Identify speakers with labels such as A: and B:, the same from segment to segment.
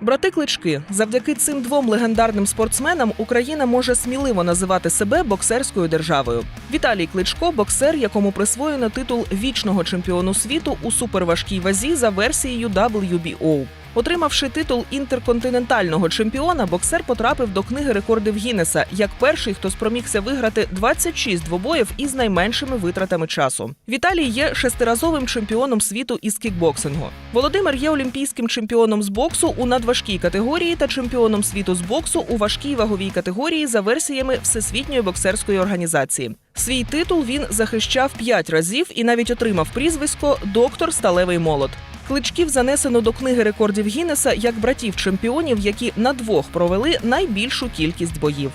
A: Брати клички завдяки цим двом легендарним спортсменам Україна може сміливо називати себе боксерською державою. Віталій Кличко боксер, якому присвоєно титул вічного чемпіону світу у суперважкій вазі за версією WBO. Отримавши титул інтерконтинентального чемпіона, боксер потрапив до книги рекордів Гіннеса як перший, хто спромігся виграти 26 двобоїв із найменшими витратами часу. Віталій є шестиразовим чемпіоном світу із кікбоксингу. Володимир є олімпійським чемпіоном з боксу у надважкій категорії та чемпіоном світу з боксу у важкій ваговій категорії за версіями Всесвітньої боксерської організації. Свій титул він захищав п'ять разів і навіть отримав прізвисько Доктор Сталевий молот. Кличків занесено до книги рекордів Гіннеса як братів чемпіонів, які на двох провели найбільшу кількість боїв.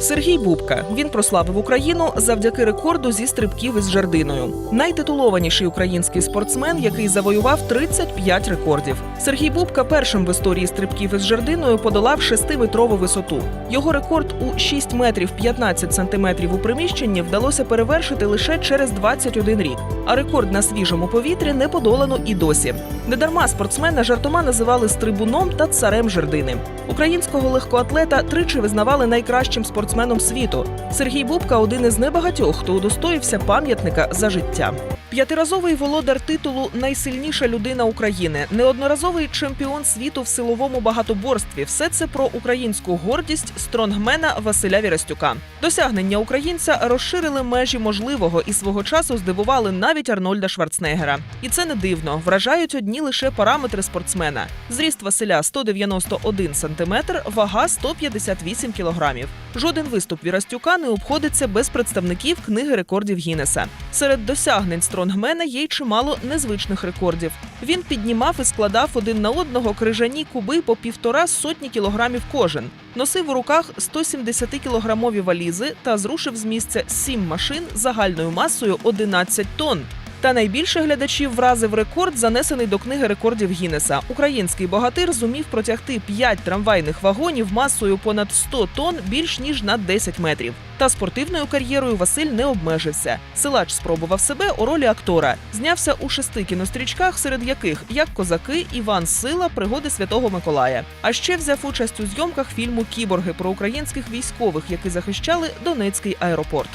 A: Сергій Бубка він прославив Україну завдяки рекорду зі стрибків із жердиною. Найтитулованіший український спортсмен, який завоював 35 рекордів. Сергій Бубка першим в історії стрибків із жердиною подолав 6-метрову висоту. Його рекорд у 6 метрів 15 сантиметрів у приміщенні вдалося перевершити лише через 21 рік. А рекорд на свіжому повітрі не подолано і досі. Недарма спортсмена жартома називали стрибуном та царем жердини. Українського легкоатлета тричі визнавали найкращим спортсменом світу. Сергій Бубка один із небагатьох, хто удостоївся пам'ятника за життя. П'ятиразовий володар титулу Найсильніша людина України, неодноразовий чемпіон світу в силовому багатоборстві. Все це про українську гордість стронгмена Василя Вірастюка. Досягнення українця розширили межі можливого і свого часу здивували навіть Арнольда Шварценеггера. І це не дивно. Вражають одні лише параметри спортсмена. Зріст Василя 191 сантиметр, вага 158 кілограмів. Жоден виступ Вірастюка не обходиться без представників книги рекордів Гіннеса. Серед досягнень стронгмена є й чимало незвичних рекордів. Він піднімав і складав один на одного крижані куби по півтора сотні кілограмів кожен. Носив у руках 170-кілограмові валізи та зрушив з місця сім машин загальною масою 11 тонн. Та найбільше глядачів вразив рекорд, занесений до книги рекордів Гіннеса. Український богатир зумів протягти 5 трамвайних вагонів масою понад 100 тонн більш ніж на 10 метрів. Та спортивною кар'єрою Василь не обмежився. Силач спробував себе у ролі актора. Знявся у шести кінострічках, серед яких як козаки, Іван Сила, пригоди Святого Миколая. А ще взяв участь у зйомках фільму Кіборги про українських військових, які захищали Донецький аеропорт.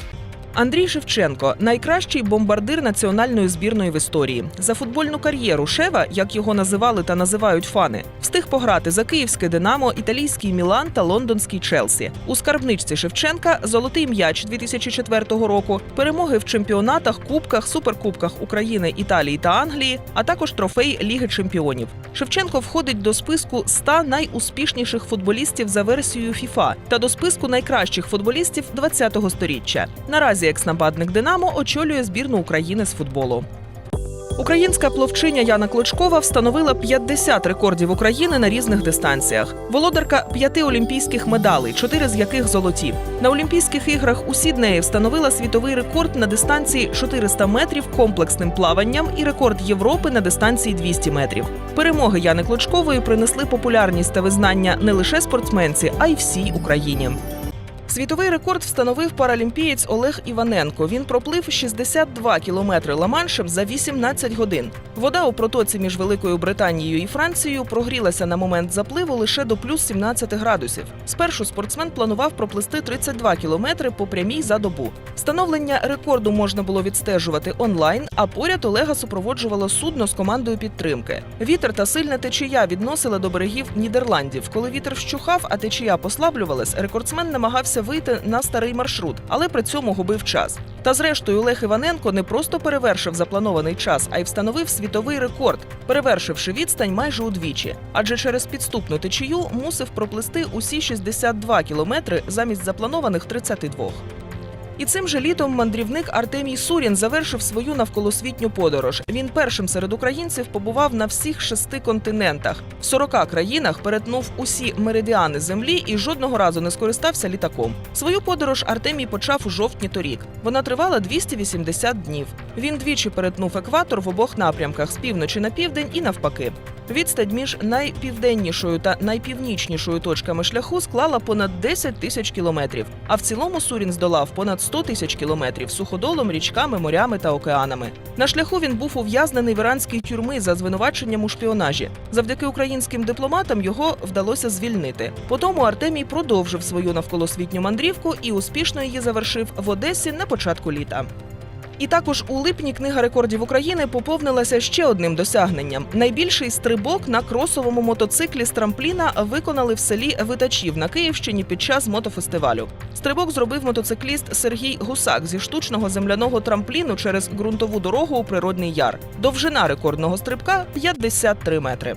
A: Андрій Шевченко найкращий бомбардир національної збірної в історії. За футбольну кар'єру Шева, як його називали та називають фани, встиг пограти за київське Динамо, італійський Мілан та лондонський Челсі. У скарбничці Шевченка золотий м'яч 2004 року, перемоги в чемпіонатах, кубках, суперкубках України, Італії та Англії, а також трофей Ліги Чемпіонів. Шевченко входить до списку 100 найуспішніших футболістів за версією FIFA та до списку найкращих футболістів 20-го сторіччя. Наразі екс-нападник Динамо очолює збірну України з футболу. Українська пловчиня Яна Клочкова встановила 50 рекордів України на різних дистанціях. Володарка п'яти олімпійських медалей, чотири з яких золоті. На Олімпійських іграх у Сіднеї встановила світовий рекорд на дистанції 400 метрів комплексним плаванням і рекорд Європи на дистанції 200 метрів. Перемоги Яни Клочкової принесли популярність та визнання не лише спортсменці, а й всій Україні. Світовий рекорд встановив паралімпієць Олег Іваненко. Він проплив 62 кілометри Ла-Маншем за 18 годин. Вода у протоці між Великою Британією і Францією прогрілася на момент запливу лише до плюс 17 градусів. Спершу спортсмен планував проплисти 32 кілометри по прямій за добу. Встановлення рекорду можна було відстежувати онлайн, а поряд Олега супроводжувало судно з командою підтримки. Вітер та сильна течія відносила до берегів Нідерландів. Коли вітер вщухав, а течія послаблювалась, рекордсмен намагався вийти на старий маршрут, але при цьому губив час. Та зрештою Олег Іваненко не просто перевершив запланований час, а й встановив світовий рекорд, перевершивши відстань майже удвічі. Адже через підступну течію мусив проплисти усі 62 кілометри замість запланованих 32. І цим же літом мандрівник Артемій Сурін завершив свою навколосвітню подорож. Він першим серед українців побував на всіх шести континентах. В 40 країнах перетнув усі меридіани землі і жодного разу не скористався літаком. Свою подорож Артемій почав у жовтні торік. Вона тривала 280 днів. Він двічі перетнув екватор в обох напрямках з півночі на південь і навпаки. Відстань між найпівденнішою та найпівнічнішою точками шляху склала понад 10 тисяч кілометрів. А в цілому Сурін здолав понад 100 тисяч кілометрів суходолом, річками, морями та океанами. На шляху він був ув'язнений в іранській тюрми за звинуваченням у шпіонажі. Завдяки українським дипломатам його вдалося звільнити. Потому Артемій продовжив свою навколосвітню мандрівку і успішно її завершив в Одесі на початку літа. І також у липні книга рекордів України поповнилася ще одним досягненням. Найбільший стрибок на кросовому мотоциклі з трампліна виконали в селі Витачів на Київщині під час мотофестивалю. Стрибок зробив мотоцикліст Сергій Гусак зі штучного земляного трампліну через ґрунтову дорогу у природний яр. Довжина рекордного стрибка 53 метри.